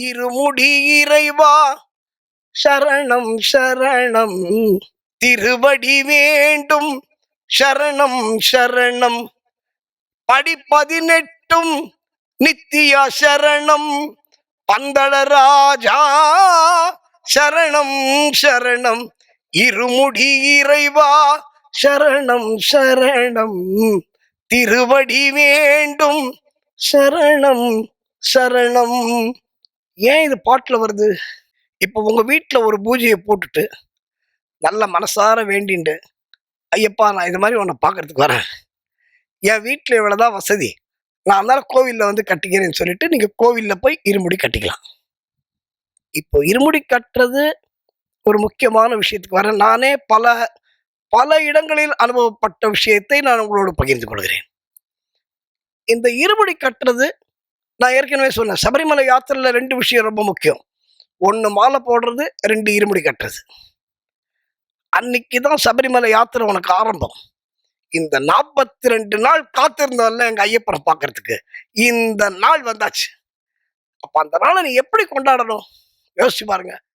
இருமுடி இறைவா சரணம் சரணம். திருவடி வேண்டும் சரணம் சரணம். படி பதினெட்டும் நித்திய சரணம். பந்தள ராஜா சரணம் சரணம். இருமுடி இறைவா சரணம் சரணம். திருவடி வேண்டும் சரணம் சரணம். ஏன் இது பாட்டில் வருது? இப்போ உங்கள் வீட்டில் ஒரு பூஜையை போட்டுட்டு நல்ல மனசார வேண்டிண்டு ஐயப்பா நான் இது மாதிரி உன்னை பார்க்கறதுக்கு வரேன். என் வீட்டில் இவ்வளோதான் வசதி. நான் அதனால் கோவிலில் வந்து கட்டிக்கிறேன்னு சொல்லிட்டு நீங்கள் கோவிலில் போய் இருமுடி கட்டிக்கலாம். இப்போ இருமுடி கட்டுறது ஒரு முக்கியமான விஷயத்துக்கு வரேன். நானே பல பல இடங்களில் அனுபவப்பட்ட விஷயத்தை நான் உங்களோடு பகிர்ந்து கொள்கிறேன். இந்த இருமுடி கட்டுறது நான் ஏற்கனவே சொன்னேன் சபரிமலை யாத்திரையில் ரெண்டு விஷயம் ரொம்ப முக்கியம். ஒன்று மாலை போடுறது ரெண்டு இருமுடி கட்டுறது. அன்னைக்கு தான் சபரிமலை யாத்திரை உனக்கு ஆரம்பம். இந்த நாற்பத்தி ரெண்டு நாள் காத்திருந்தோம்ல எங்க ஐயப்பனை பார்க்கறதுக்கு இந்த நாள் வந்தாச்சு. அப்போ அந்த நாளை நீ எப்படி கொண்டாடணும்? யோசிச்சு பாருங்க.